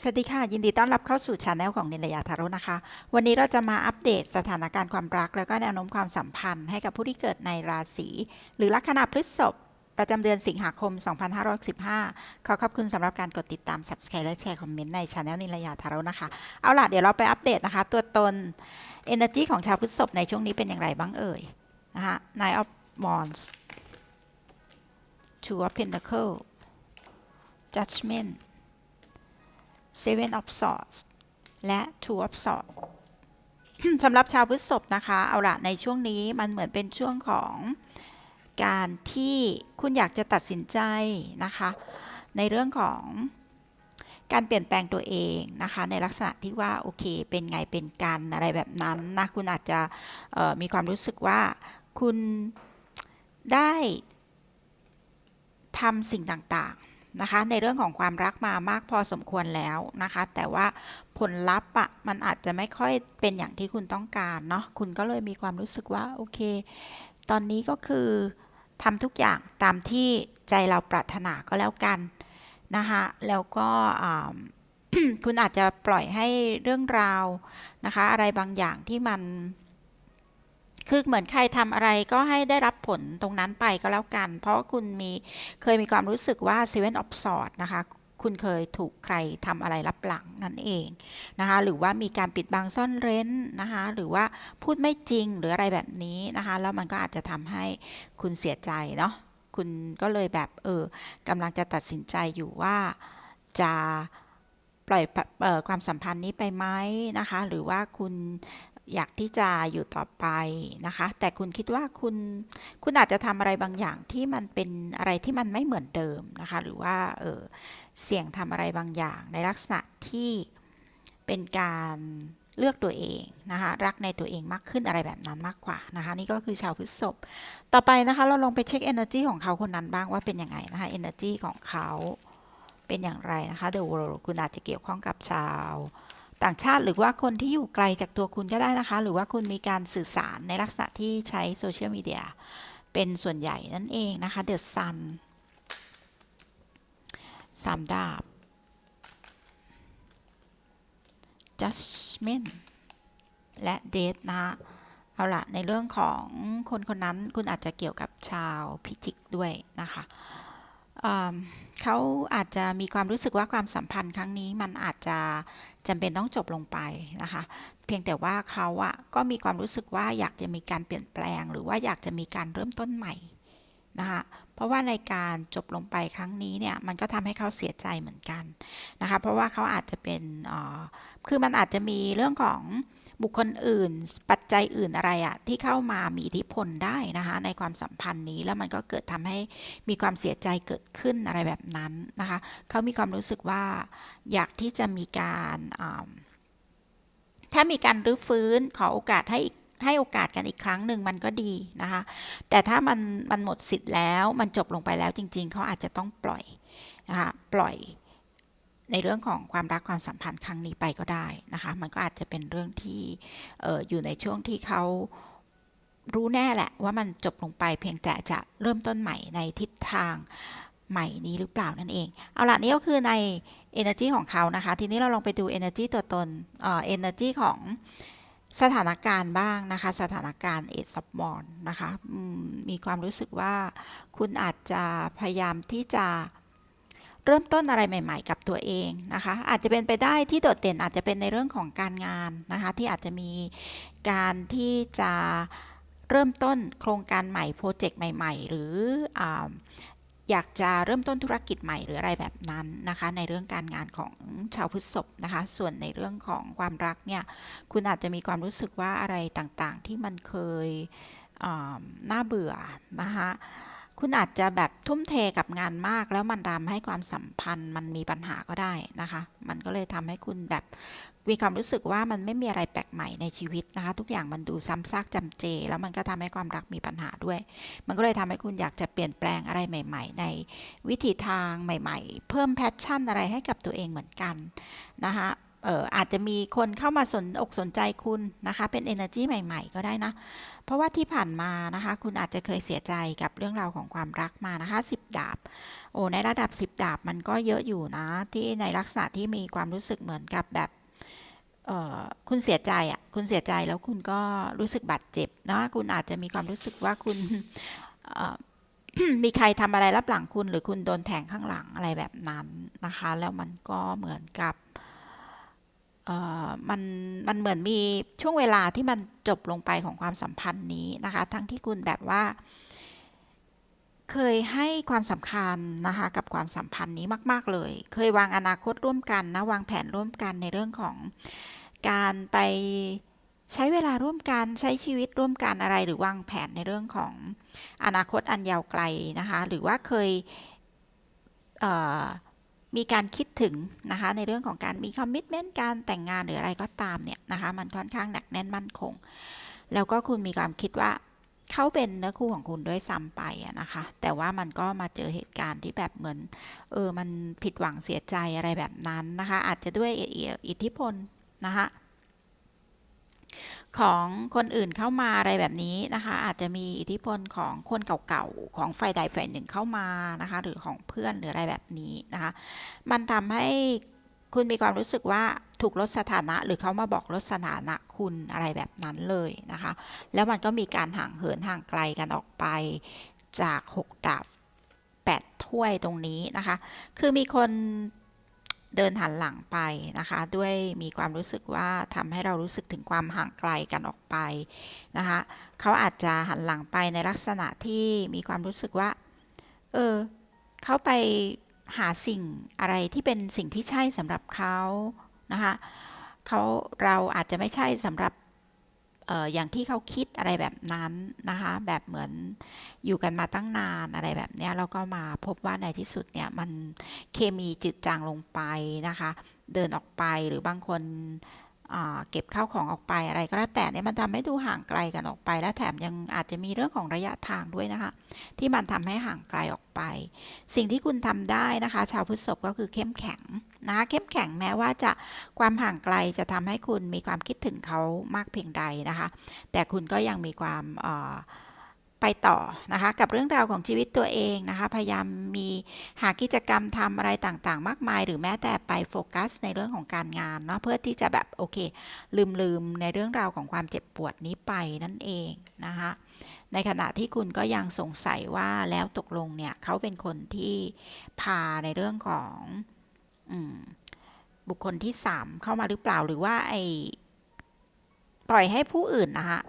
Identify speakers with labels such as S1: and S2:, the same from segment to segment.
S1: สวัสดีค่ะ ยินดีต้อนรับเข้าสู่ช anel ของนิลยาทาร่นะคะ วันนี้เราจะมาอัปเดตสถานการณ์ความรัก แล้วก็แนวโน้มความสัมพันธ์ให้กับผู้ที่เกิดในราศีหรือลัคนาพฤษภประจำเดือนสิงหาคม 2515 ขอขอบคุณสำหรับการกดติดตาม subscribe และแชร์คอมเมนต์ในช anel นิลยาทาร่นะคะ เอาล่ะ เดี๋ยวเราไปอัปเดตนะคะ ตัวตน energy ของชาวพฤษภในช่วงนี้เป็นอย่างไรบ้างเอ่ยนะคะ Nine of Wands Two of Pentacles Judgment Seven of Swords และ Two of Swords สำหรับชาวพฤษภนะคะ เอาละในช่วงนี้มันเหมือนเป็นช่วงของการที่คุณอยากจะตัดสินใจนะคะ ในเรื่องของการเปลี่ยนแปลงตัวเองนะคะ ในลักษณะที่ว่าโอเค เป็นไงเป็นกันอะไรแบบนั้นนะคุณอาจจะมีความรู้สึกว่าคุณได้ทำสิ่งต่าง นะคะ ในเรื่องของความรักมามากพอสมควรแล้วนะคะ แต่ว่าผลลัพธ์อะมันอาจจะไม่ค่อยเป็นอย่างที่คุณต้องการเนาะคุณก็เลยมีความรู้สึกว่าโอเค ตอนนี้ก็คือทำทุกอย่างตามที่ใจเราปรารถนาก็แล้วกันนะคะแล้วก็คุณอาจจะปล่อยให้เรื่องราวนะคะ อะไรบางอย่างที่มัน คือเหมือนใครทำอะไรก็ให้ได้รับผลตรงนั้นไปก็แล้วกัน เพราะคุณมีเคยมีความรู้สึกว่า Seven of Swords นะคะคุณเคยถูกใครทำอะไรรับหลังนั่นเองนะคะหรือว่ามีการปิดบังซ่อนเร้นนะคะหรือว่าพูดไม่จริงหรืออะไรแบบนี้นะคะแล้วมันก็อาจจะทำให้คุณเสียใจเนาะคุณก็เลยแบบเออกำลังจะตัดสินใจอยู่ว่าจะปล่อยออความสัมพันธ์นี้ไปไหมนะคะ หรือว่าคุณ อยากที่จะอยู่ต่อไปนะคะ แต่คุณคิดว่าคุณคุณอาจจะทำอะไรบางอย่างที่มันเป็นอะไรที่มันไม่เหมือนเดิมนะคะ หรือว่าเออเสี่ยงทำอะไรบางอย่างในลักษณะที่เป็นการเลือกตัวเองนะคะรักในตัวเองมากขึ้นอะไรแบบนั้นมากกว่านะคะ นี่ก็คือชาวพฤษภต่อไปนะคะ เราลองไปเช็ค energy ของเขาคนนั้นบ้างว่าเป็นยังไงนะคะ energy ของเขาเป็นอย่างไรนะคะ The World คุณอาจจะเกี่ยวข้องกับชาว ต่างชาติหรือว่าคนที่อยู่ไกลจากตัวคุณก็ได้นะคะ หรือว่าคุณมีการสื่อสารในลักษณะที่ใช้โซเชียลมีเดียเป็นส่วนใหญ่นั่นเองนะคะ The Sun สามดาบ Judgment และ Death นะเอาละในเรื่องของคนคนนั้นคุณอาจจะเกี่ยวกับชาวพิจิกด้วยนะคะ เขาอาจจะมีความรู้สึกว่าความสัมพันธ์ครั้งนี้มันอาจจะจำเป็นต้องจบลงไปนะคะ เพียงแต่ว่าเขาอะก็มีความรู้สึกว่าอยากจะมีการเปลี่ยนแปลง หรือว่าอยากจะมีการเริ่มต้นใหม่นะคะเพราะว่าในการจบลงไปครั้งนี้เนี่ยมันก็ทำให้เขาเสียใจเหมือนกันนะคะ เพราะว่าเขาอาจจะเป็นอ่อคือมันอาจจะมีเรื่องของ บุคคลอื่น ปัจจัยอื่นอะไรอะที่เข้ามามีอิทธิพลได้นะคะ ในความสัมพันธ์นี้แล้วมันก็เกิดทำให้มีความเสียใจเกิดขึ้นอะไรแบบนั้นนะคะเขามีความรู้สึกว่าอยากที่จะมีการถ้ามีการรื้อฟื้นขอโอกาสให้อีกให้โอกาสกันอีกครั้งหนึ่งมันก็ดีนะคะ แต่ถ้ามันมันหมดสิทธิ์แล้วมันจบลงไปแล้วจริง ๆ เขาอาจจะต้องปล่อยนะคะปล่อย ในเรื่องของความรักความสัมพันธ์ครั้งนี้ไปก็ได้นะคะ มันก็อาจจะเป็นเรื่องที่อออยู่ในช่วงที่เขารู้แน่แหละว่ามันจบลงไปเพียงแต่จะเริ่มต้นใหม่ในทิศทางใหม่นี้หรือเปล่านั่นเอง เอาล่ะนี่ก็คือใน energy ของเขานะคะ ทีนี้เราลองไปดู energy ตัวตนเอ่อ energy ของสถานการณ์บ้างนะคะ สถานการณ์ Ace of Wands นะคะมมีความรู้สึกว่าคุณอาจจะพยายามที่จะ เริ่มต้นอะไรใหม่ ๆ กับตัวเองนะคะ อาจจะเป็นไปได้ที่โดดเด่นอาจจะเป็นในเรื่องของการงานนะคะ ที่อาจจะมีการที่จะเริ่มต้นโครงการใหม่โปรเจกต์ใหม่ ๆ หรือออยากจะเริ่มต้นธุรกิจใหม่หรืออะไรแบบนั้นนะคะ ในเรื่องการงานของชาวพฤษภนะคะ ส่วนในเรื่องของความรักเนี่ยคุณอาจจะมีความรู้สึกว่าอะไรต่างๆ ที่มันเคยน่าเบื่อนะคะ คุณอาจจะแบบทุ่มเทกับงานมาก แล้วมันทำให้ความสัมพันธ์มันมีปัญหาก็ได้นะคะ มันก็เลยทำให้คุณแบบมีความรู้สึกว่ามันไม่มีอะไรแปลกใหม่ในชีวิตนะคะ ทุกอย่างมันดูซ้ำซากจำเจ แล้วมันก็ทำให้ความรักมีปัญหาด้วย มันก็เลยทำให้คุณอยากจะเปลี่ยนแปลงอะไรใหม่ ๆ ในวิธีทางใหม่ ๆ เพิ่มแพชชั่นอะไรให้กับตัวเองเหมือนกันนะคะ อออาจจะมีคนเข้ามาสนอกสนใจคุณนะคะ เป็น energy ใหม่ ๆ ก็ได้นะ เพราะว่าที่ผ่านมานะคะ คุณอาจจะเคยเสียใจกับเรื่องราวของความรักมานะคะ 10 ดาบ โอ้ ในระดับ 10 ดาบมันก็เยอะอยู่นะ ที่ในลักษณะที่มีความรู้สึกเหมือนกับแบบคุณเสียใจอะ คุณเสียใจแล้วคุณก็รู้สึกบาดเจ็บนะคุณอาจจะมีความรู้สึกว่าคุณมีใครทำอะไรรับหลังคุณ หรือคุณโดนแทงข้างหลังอะไรแบบนั้นนะคะ แล้วมันก็เหมือนกับ มันมันเหมือนมีช่วงเวลาที่มันจบลงไปของความสัมพันธ์นี้นะคะ ทั้งที่คุณแบบว่า เคยให้ความสำคัญนะคะกับความสัมพันธ์นี้มาก ๆ เลย เคยวางอนาคตร่วมกันนะวางแผนร่วมกันในเรื่องของการไปใช้เวลาร่วมกันใช้ชีวิตร่วมกันอะไร หรือวางแผนในเรื่องของอนาคตอันยาวไกลนะคะ หรือว่าเคยเอ่อ มีการคิดถึงนะคะในเรื่องของการมีคอมมิชเมนต์การแต่งงานหรืออะไรก็ตามเนี่ยนะคะมันค่อนข้างหนักแน่นมั่นคง แล้วก็คุณมีความคิดว่าเขาเป็นเนื้อคู่ของคุณด้วยซ้ำไปนะคะ แต่ว่ามันก็มาเจอเหตุการณ์ที่แบบเหมือนเออมันผิดหวังเสียใจอะไรแบบนั้นนะคะ อาจจะด้วยอิทธิพลนะคะ ของคนอื่นเข้ามาอะไรแบบนี้นะคะ อาจจะมีอิทธิพลของคนเก่าๆ ของฝ่ายใดฝ่ายหนึ่งเข้ามานะคะ หรือของเพื่อนหรืออะไรแบบนี้นะคะ มันทำให้คุณมีความรู้สึกว่าถูกลดสถานะ หรือเขามาบอกลดสถานะคุณอะไรแบบนั้นเลยนะคะ แล้วมันก็มีการห่างเหินห่างไกลกันออกไปจาก 6ดาบ8ถ้วยตรงนี้นะคะ คือมีคน เดินหันหลังไปนะคะ ด้วยมีความรู้สึกว่าทำให้เรารู้สึกถึงความห่างไกลกันออกไปนะคะเขาอาจจะหันหลังไปในลักษณะที่มีความรู้สึกว่า เออเขาไปหาสิ่งอะไรที่เป็นสิ่งที่ใช่สำหรับเขานะคะเขาเราอาจจะไม่ใช่สำหรับ อออย่างที่เขาคิดอะไรแบบนั้นนะคะ แบบเหมือนอยู่กันมาตั้งนานอะไรแบบเนี้ยแล้วก็มาพบว่าในที่สุดเนี่ยมันเคมีจืดจางลงไปนะคะ เดินออกไปหรือบางคน เก็บข้าวของออกไปอะไรก็แล้วแต่เนี่ยมันทำให้ดูห่างไกลกันออกไป และแถมยังอาจจะมีเรื่องของระยะทางด้วยนะคะ ที่มันทำให้ห่างไกลออกไป สิ่งที่คุณทำได้นะคะ ชาวพฤษภก็คือเข้มแข็งนะคะเข้มแข็งแม้ว่าจะความห่างไกลจะทำให้คุณมีความคิดถึงเขามากเพียงใดนะคะ แต่คุณก็ยังมีความเอ่อ ไปต่อนะคะกับเรื่องราวของชีวิตตัวเองนะคะ พยายามมีหากิจกรรมทำอะไรต่างๆ มากมาย หรือแม้แต่ไปโฟกัส ในเรื่องของการงานเนาะเพื่อที่จะแบบโอเค ลืมๆในเรื่องราวของความเจ็บปวดนี้ไปนั่นเองนะคะในขณะที่คุณก็ยังสงสัยว่าแล้วตกลงเนี่ยเขาเป็นคนที่พาในเรื่องของอบุคคลที่สามเข้ามาหรือเปล่าหรือว่าไอปล่อยให้ผู้อื่นนะคะ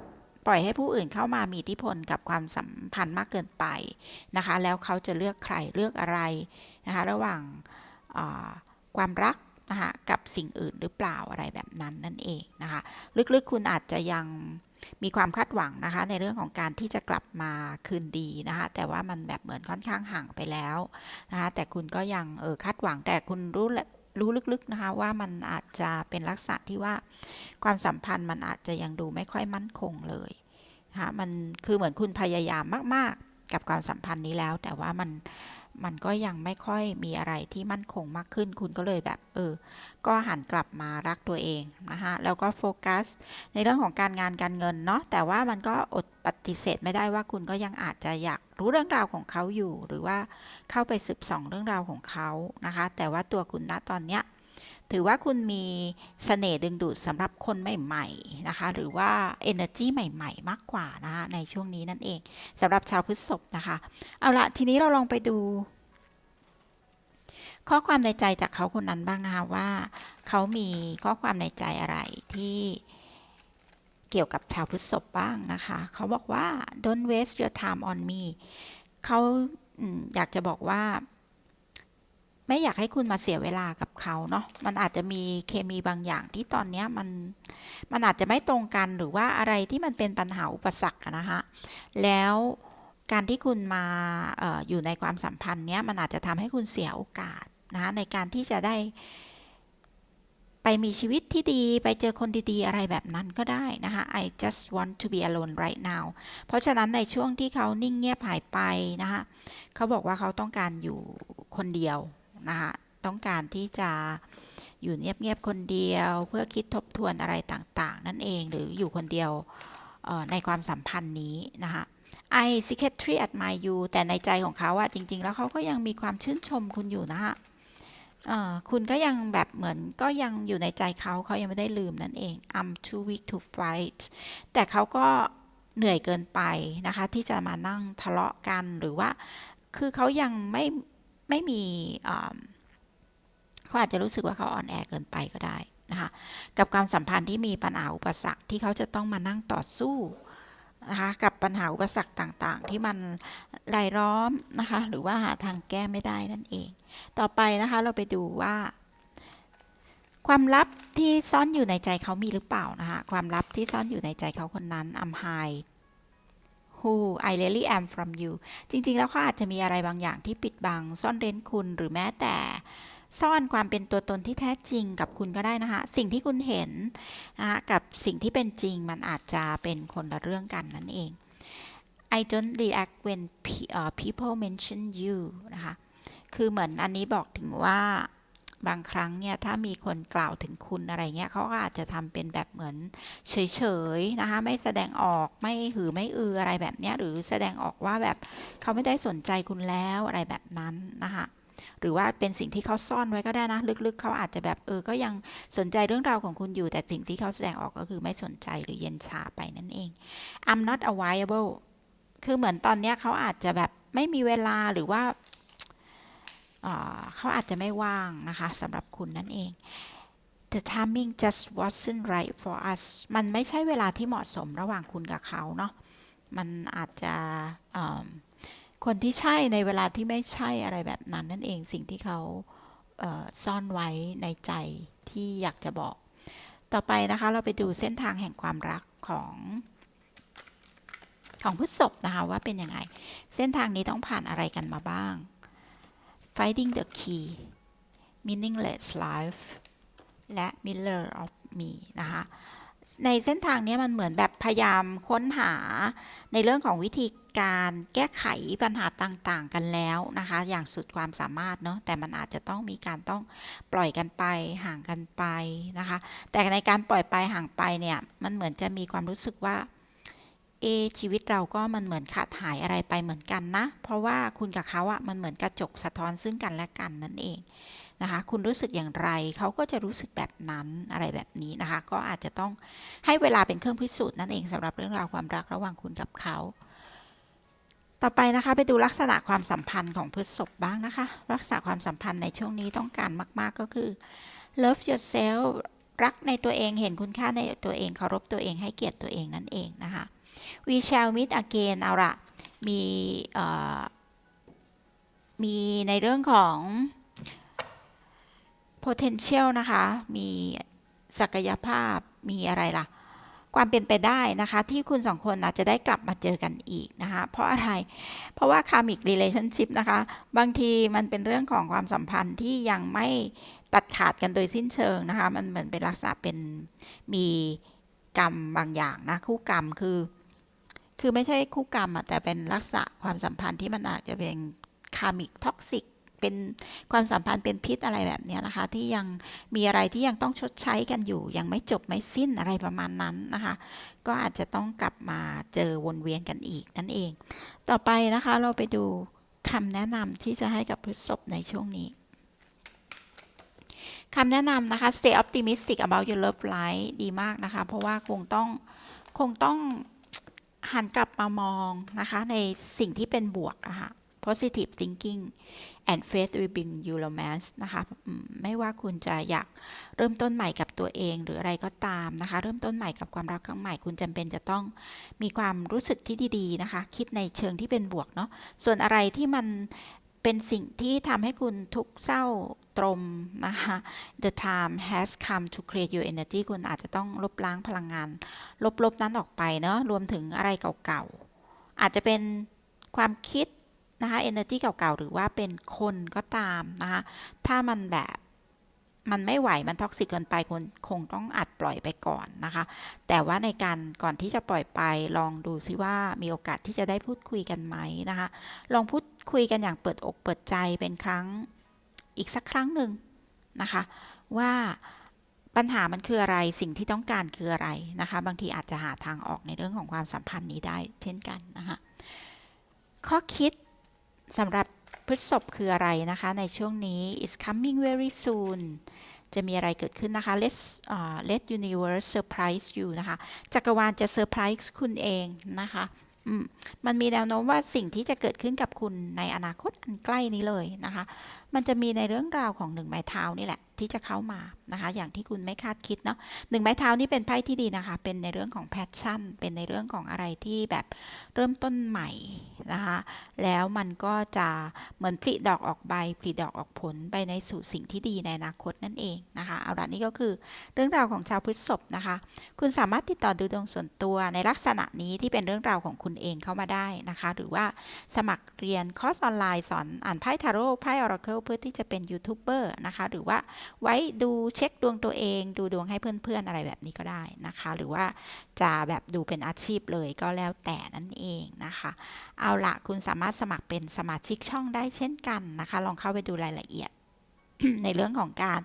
S1: ปล่อยให้ผู้อื่นเข้ามามีอิทธิพลกับความสัมพันธ์มากเกินไปนะคะ แล้วเขาจะเลือกใครเลือกอะไรนะคะ ระหว่างาความรักนะคะกับสิ่งอื่นหรือเปล่าอะไรแบบนั้นนั่นเองนะคะ ลึกๆคุณอาจจะยังมีความคาดหวังนะคะในเรื่องของการที่จะกลับมาคืนดีนะคะแต่ว่ามันแบบเหมือนค่อนข้างห่างไปแล้วนะคะแต่คุณก็ยังเออคาดหวังแต่คุณรู้แหละ รู้ลึกๆนะคะว่ามันอาจจะเป็นลักษณะที่ว่าความสัมพันธ์มันอาจจะยังดูไม่ค่อยมั่นคงเลยนะคะมันคือเหมือนคุณพยายามมาก ๆ กับความสัมพันธ์นี้แล้ว แต่ว่ามัน มันก็ยังไม่ค่อยมีอะไรที่มั่นคงมากขึ้น คุณก็เลยแบบเออ ก็หันกลับมารักตัวเองนะคะแล้วก็โฟกัสในเรื่องของการงานการเงินเนาะ แต่ว่ามันก็อดปฏิเสธไม่ได้ว่าคุณก็ยังอาจจะอยากรู้เรื่องราวของเขาอยู่ หรือว่าเข้าไปสืบส่องเรื่องราวของเขานะคะ แต่ว่าตัวคุณณตอนเนี้ย ถือว่าคุณมีเสน่ห์ดึงดูดสำหรับคนใหม่ๆนะคะ หรือว่า energy ใหม่ ๆ มากกว่านะคะในช่วงนี้นั่นเองสำหรับชาวพฤษภนะคะ เอาละทีนี้เราลองไปดู ข้อความในใจจากเขาคนนั้นบ้างนะคะว่า เขามีข้อความในใจอะไรที่เกี่ยวกับชาวพฤษภบ้างนะคะ เขาบอกว่า don't waste your time on me เขาอยากจะบอกว่า ไม่อยากให้คุณมาเสียเวลากับเขาเนาะมันอาจจะมีเคมีบางอย่างที่ตอนเนี้ยมันมันอาจจะไม่ตรงกันหรือว่าอะไรที่มันเป็นปัญหาอุปสรรคนะคะแล้วการที่คุณมาอออยู่ในความสัมพันธ์เนี้ยมันอาจจะทำให้คุณเสียโอกาสนะะในการที่จะได้ ไปมีชีวิตที่ดีไปเจอคนดีๆ อะไรแบบนั้นก็ได้นะคะ I just want to be alone right now เพราะฉะนั้นในช่วงที่เขานิ่งเงียบหายไปนะคะเขาบอกว่าเขาต้องการอยู่คนเดียว นะคะต้องการที่จะอยู่เงียบๆคนเดียว เพื่อคิดทบทวนอะไรต่างๆ นั่นเองหรืออยู่คนเดียวในความสัมพันธ์นี้นะคะ I secretly admire you แต่ในใจของเขาอะจริง ๆ แล้วเขาก็ยังมีความชื่นชมคุณอยู่นะฮะคุณก็ยังแบบเหมือนก็ยังอยู่ในใจเขาเขายังไม่ได้ลืมนั่นเอง I'm too weak to fight แต่เขาก็เหนื่อยเกินไปนะคะ ที่จะมานั่งทะเลาะกันหรือว่า คือเขายังไม่ ไม่มีเขาอาจจะรู้สึกว่าเขาอ่อนแอเกินไปก็ได้นะคะกับความสัมพันธ์ที่มีปัญหาอุปสรรคที่เขาจะต้องมานั่งต่อสู้นะคะกับปัญหาอุปสรรคต่างๆ ที่มันรายล้อมนะคะหรือว่าหาทางแก้ไม่ได้นั่นเอง ต่อไปนะคะเราไปดูว่า ความลับที่ซ่อนอยู่ในใจเขามีหรือเปล่านะคะความลับที่ซ่อนอยู่ในใจเขาคนนั้น I'm high who I really am from you จริง ๆ แล้วเขาอาจจะมีอะไรบางอย่างที่ปิดบัง ซ่อนเร้นคุณหรือแม้แต่ซ่อนความเป็นตัวตนที่แท้จริงกับคุณก็ได้นะคะ สิ่งที่คุณเห็นนะคะกับสิ่งที่เป็นจริงมันอาจจะเป็นคนละเรื่องกันนั่นเอง I don't react when people mention you นะคะ คือเหมือนอันนี้บอกถึงว่า บางครั้งเนี่ยถ้ามีคนกล่าวถึงคุณอะไรเงี้ยเขาก็อาจจะทำเป็นแบบเหมือนเฉยๆนะคะไม่แสดงออกไม่หือไม่อืออะไรแบบเนี้ยหรือแสดงออกว่าแบบเขาไม่ได้สนใจคุณแล้วอะไรแบบนั้นนะคะหรือว่าเป็นสิ่งที่เขาซ่อนไว้ก็ได้นะ ลึกๆ เขาอาจจะแบบเออ ก็ยังสนใจเรื่องราวของคุณอยู่ แต่สิ่งที่เขาแสดงออกก็คือไม่สนใจหรือเย็นชาไปนั่นเอง I'm not available คือเหมือนตอนเนี้ยเขาอาจจะแบบไม่มีเวลาหรือว่า เขาอาจจะไม่ว่างนะคะสำหรับคุณนั่นเอง The timing just wasn't right for us มันไม่ใช่เวลาที่เหมาะสมระหว่างคุณกับเขาเนาะ มันอาจจะคนที่ใช่ในเวลาที่ไม่ใช่อะไรแบบนั้นนั่นเองสิ่งที่เขาเซ่อนไว้ในใจที่อยากจะบอก ต่อไปนะคะเราไปดูเส้นทางแห่งความรักของของพฤษภนะคะว่าเป็นยังไง เส้นทางนี้ต้องผ่านอะไรกันมาบ้าง Finding the key Meaningless Life และ Miller of Me นะคะในเส้นทางนี้มันเหมือนแบบพยายามค้นหาในเรื่องของวิธีการแก้ไขปัญหาต่างๆกันแล้วนะคะ อย่างสุดความสามารถเนาะแต่มันอาจจะต้องมีการต้องปล่อยกันไปห่างกันไปนะคะ แต่ในการปล่อยไปห่างไปเนี่ยมันเหมือนจะมีความรู้สึกว่า เอชีวิตเราก็มันเหมือนขาดหายอะไรไปเหมือนกันนะ เพราะว่าคุณกับเขาอะมันเหมือนกระจกสะท้อนซึ่งกันและกันนั่นเองนะคะ คุณรู้สึกอย่างไรเขาก็จะรู้สึกแบบนั้นอะไรแบบนี้นะคะ ก็อาจจะต้องให้เวลาเป็นเครื่องพิสูจน์นั่นเองสำหรับเรื่องราวความรักระหว่างคุณกับเขา ต่อไปนะคะไปดูลักษณะความสัมพันธ์ของพฤษภบ้างนะคะ ลักษณะความสัมพันธ์ในช่วงนี้ต้องการมาก ๆ ก็คือ love yourself รักในตัวเองเห็นคุณค่าในตัวเองเคารพตัวเองให้เกียรติตัวเองนั่นเองนะคะ we shall meet again เอาละมีมีในเรื่องของ potential นะคะ มีศักยภาพ มีอะไรล่ะ ความเป็นไปได้นะคะ ที่คุณสองคนอาจจะได้กลับมาเจอกันอีกนะคะ เพราะอะไร เพราะว่า karmic relationship นะคะ บางทีมันเป็นเรื่องของความสัมพันธ์ที่ยังไม่ตัดขาดกันโดยสิ้นเชิงนะคะ มันเหมือนเป็นลักษณะเป็นมีกรรมบางอย่างนะ คู่กรรมคือ คือไม่ใช่คู่กรรมอะแต่เป็นลักษณะความสัมพันธ์ที่มันอาจจะเป็นคามิกท็อกซิกเป็นความสัมพันธ์เป็นพิษอะไรแบบนี้นะคะ ที่ยังมีอะไรที่ยังต้องชดใช้กันอยู่ ยังไม่จบไม่สิ้นอะไรประมาณนั้นนะคะ ก็อาจจะต้องกลับมาเจอวนเวียนกันอีกนั่นเอง ต่อไปนะคะเราไปดูคำแนะนำที่จะให้กับพฤษภในช่วงนี้คำแนะนำนะคะ stay optimistic about your love life ดีมากนะคะ เพราะว่าคงต้องคงต้อง หันกลับมามองนะคะในสิ่งที่เป็นบวกอะค่ะ positive thinking and faith will bring you romance นะคะไม่ว่าคุณจะอยากเริ่มต้นใหม่กับตัวเองหรืออะไรก็ตามนะคะ เริ่มต้นใหม่กับความรักครั้งใหม่ คุณจำเป็นจะต้องมีความรู้สึกที่ดีๆนะคะ คิดในเชิงที่เป็นบวกเนาะส่วนอะไรที่มัน เป็นสิ่งที่ทำให้คุณทุกเศร้าตรมนะคะ the time has come to create your energy คุณอาจจะต้องลบล้างพลังงาน ลบๆนั้นออกไปเนาะรวมถึงอะไรเก่าๆ อาจจะเป็นความคิดนะคะ energy เก่าๆ หรือว่าเป็นคนก็ตามนะคะ ถ้ามันแบบ มันไม่ไหวมันท็อกซิกเกินไปคงคงต้องอัดปล่อยไปก่อนนะคะ แต่ว่าในการก่อนที่จะปล่อยไปลองดูซิว่ามีโอกาสที่จะได้พูดคุยกันไหมนะคะ ลองพูดคุยกันอย่างเปิดอกเปิดใจเป็นครั้งอีกสักครั้งหนึ่งนะคะ ว่าปัญหามันคืออะไรสิ่งที่ต้องการคืออะไรนะคะ บางทีอาจจะหาทางออกในเรื่องของความสัมพันธ์นี้ได้เช่นกันนะคะข้อคิดสำหรับ พฤษภคืออะไรนะคะ ในช่วงนี้ is coming very soon จะมีอะไรเกิดขึ้นนะคะ let uh, let universe surprise you นะคะ จักรวาลจะเซอร์ไพรส์คุณเองนะคะมันมีแนวโน้มว่าสิ่งที่จะเกิดขึ้นกับคุณในอนาคตอันใกล้นี้เลยนะคะมันจะมีในเรื่องราวของหนึ่งไม้เท้านี่แหละที่จะเข้ามานะคะ อย่างที่คุณไม่คาดคิดเนาะหนึ่งไม้เท้านี่เป็นไพ่ที่ดีนะคะ เป็นในเรื่องของแพชชั่น เป็นในเรื่องของอะไรที่แบบเริ่มต้นใหม่นะคะ แล้วมันก็จะเหมือนผลิดอกออกใบผลิดอกออกผลไปในสู่สิ่งที่ดีในอนาคตนั่นเองนะคะเอาละนี่ก็คือเรื่องราวของชาวพฤษภนะคะ คุณสามารถติดต่อดูดวงส่วนตัวในลักษณะนี้ที่เป็นเรื่องราวของคุณเองเข้ามาได้นะคะ หรือว่าสมัครเรียนคอร์สออนไลน์สอนอ่านไพ่ทาโร่ไพ่ออราเคิลเพื่อที่จะเป็นยูทูบเบอร์นะคะ หรือว่าไว้ดูเช็คดวงตัวเอง ดูดวงให้เพื่อนๆอะไรแบบนี้ก็ได้นะคะ หรือว่าจะแบบดูเป็นอาชีพเลยก็แล้วแต่นั่นเองนะคะ เอาละคุณสามารถสมัครเป็นสมาชิกช่องได้เช่นกันนะคะ ลองเข้าไปดูรายละเอียดในเรื่องของการ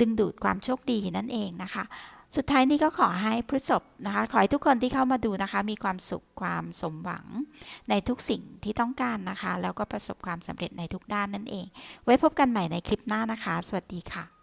S1: ดึงดูดความโชคดีนั่นเองนะคะ สุดท้ายนี้ก็ขอให้พฤษภนะคะ ขอให้ทุกคนที่เข้ามาดูนะคะ มีความสุขความสมหวังในทุกสิ่งที่ต้องการนะคะ แล้วก็ประสบความสำเร็จในทุกด้านนั่นเอง ไว้พบกันใหม่ในคลิปหน้านะคะ สวัสดีค่ะ